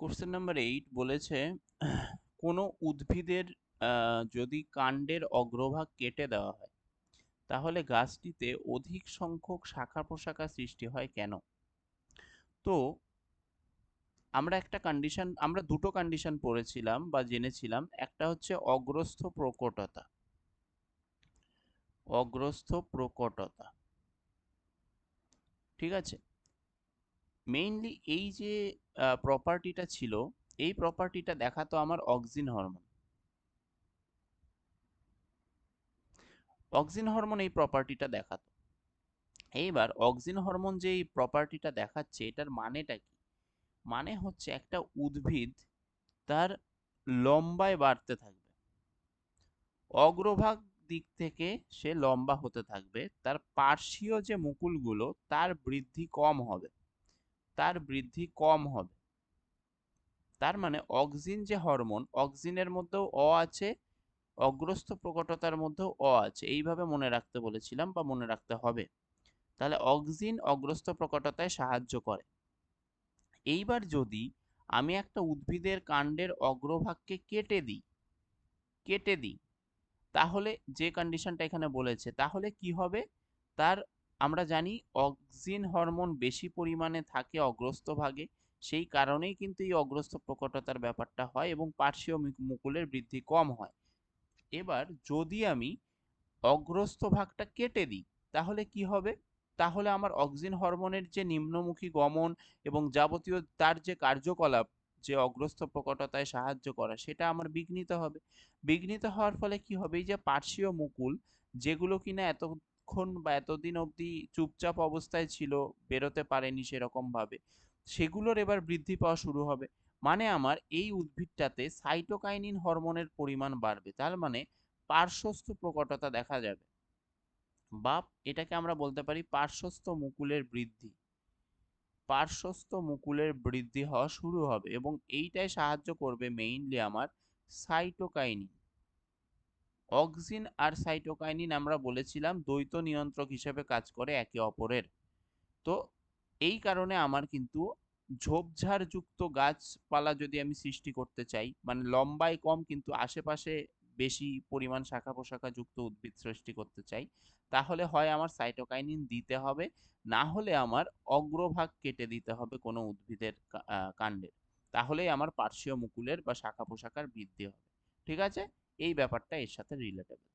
Question number eight বলেছে, কোনো উদ্ভিদের যদি কাণ্ডের অগ্রভাগ কেটে দেওয়া হয়, তাহলে গাছটিতে অধিক সংখ্যক শাখা প্রশাখা সৃষ্টি হয় কেন? তো, আমরা একটা কন্ডিশন আমরা দুটো কন্ডিশন পড়েছিলাম বা জেনেছিলাম, একটা হচ্ছে অগ্রস্থ প্রকটতা। অগ্রস্থ প্রকটতা। ঠিক আছে? মেইনলি এই যে প্রপার্টিটা ছিল, এই প্রপার্টিটা দেখাতো আমার অক্সিন হরমোন অক্সিন হরমোন এই প্রপার্টিটা দেখাতো। এইবার অক্সিন হরমোন যে এই প্রপার্টিটা দেখাচ্ছে, এটার মানেটা কি? মানে হচ্ছে একটা উদ্ভিদ তার লম্বায় বাড়তে থাকবে। অগ্রভাগ দিক থেকে সে লম্বা হতে থাকবে, তার পার্শ্বীয় যে মুকুলগুলো, তার বৃদ্ধি কম হবে। তার বৃদ্ধি কম হবে। তার মানে অক্সিন যে হরমোন, অক্সিনের মধ্যেও অ আছে, অগ্রস্থ প্রকটতার মধ্যেও অ আছে। এইভাবে মনে রাখতে বলেছিলাম বা মনে রাখতে হবে। তাহলে অক্সিন অগ্রস্থ প্রকটতায় সাহায্য করে। এইবার যদি আমি একটা উদ্ভিদের কাণ্ডের অগ্রভাগকে কেটে দিই কেটে দিই, তাহলে যে কন্ডিশনটা এখানে বলেছে, তাহলে কি হবে? তার আমরা জানি অক্সিন হরমোন বেশি পরিমাণে থাকে অগ্রস্থ ভাগে, সেই কারণেই কিন্তু এই অগ্রস্থ প্রকটতার ব্যাপারটা হয় এবং পার্শ্বীয় মুকুলের বৃদ্ধি কম হয়। এবার যদি আমি অগ্রস্থ ভাগটা কেটে দিই, তাহলে কি হবে? তাহলে আমার অক্সিন হরমোনের যে নিম্নমুখী গমন এবং যাবতীয় তার যে কার্যকলাপ যে অগ্রস্থ প্রকটতায় সাহায্য করা, সেটা আমার বিঘ্নিত হবে। বিঘ্নিত হওয়ার ফলে কি হবে? এই যে পার্শ্বীয় মুকুল, যেগুলো কিনা এতক্ষণ বা এতদিন অবধি চুপচাপ অবস্থায় ছিল বেরোতে পারেনি সেরকম ভাবে সেগুলোর এবার বৃদ্ধি পাওয়া শুরু হবে। মানে আমার এই উদ্ভিদটাতে সাইটোকাইনিন হরমোনের পরিমাণ বাড়বে। তার মানে পার্শ্বস্থ প্রকটতা দেখা যাবে। বা এটাকে আমরা বলতে পারি পার্শ্বস্থ মুকুলের বৃদ্ধি। পার্শ্বস্থ মুকুলের বৃদ্ধি হওয়া শুরু হবে এবং এইটাই সাহায্য করবে মেইনলি আমার সাইটোকাইনিন। অক্সিন আর সাইটোকাইনিন আমরা বলেছিলাম দ্বৈত নিয়ন্ত্রক হিসেবে কাজ করে একে অপরের। তো এই কারণে আমার কিন্তু ঝোপঝাড় যুক্ত গাছপালা যদি আমি সৃষ্টি করতে চাই মানে লম্বায় কম কিন্তু আশেপাশে বেশি পরিমাণ শাখা প্রশাখা যুক্ত উদ্ভিদ সৃষ্টি করতে চাই, তাহলে হয় আমার সাইটোকাইনিন দিতে হবে, না হলে আমার অগ্রভাগ কেটে দিতে হবে কোনো উদ্ভিদের কাণ্ডের তাহলেই আমার পার্শ্বীয় মুকুলের বা শাখা প্রশাখার বৃদ্ধি হবে। ঠিক আছে? এই ব্যাপারটা এর সাথে রিলেটেবল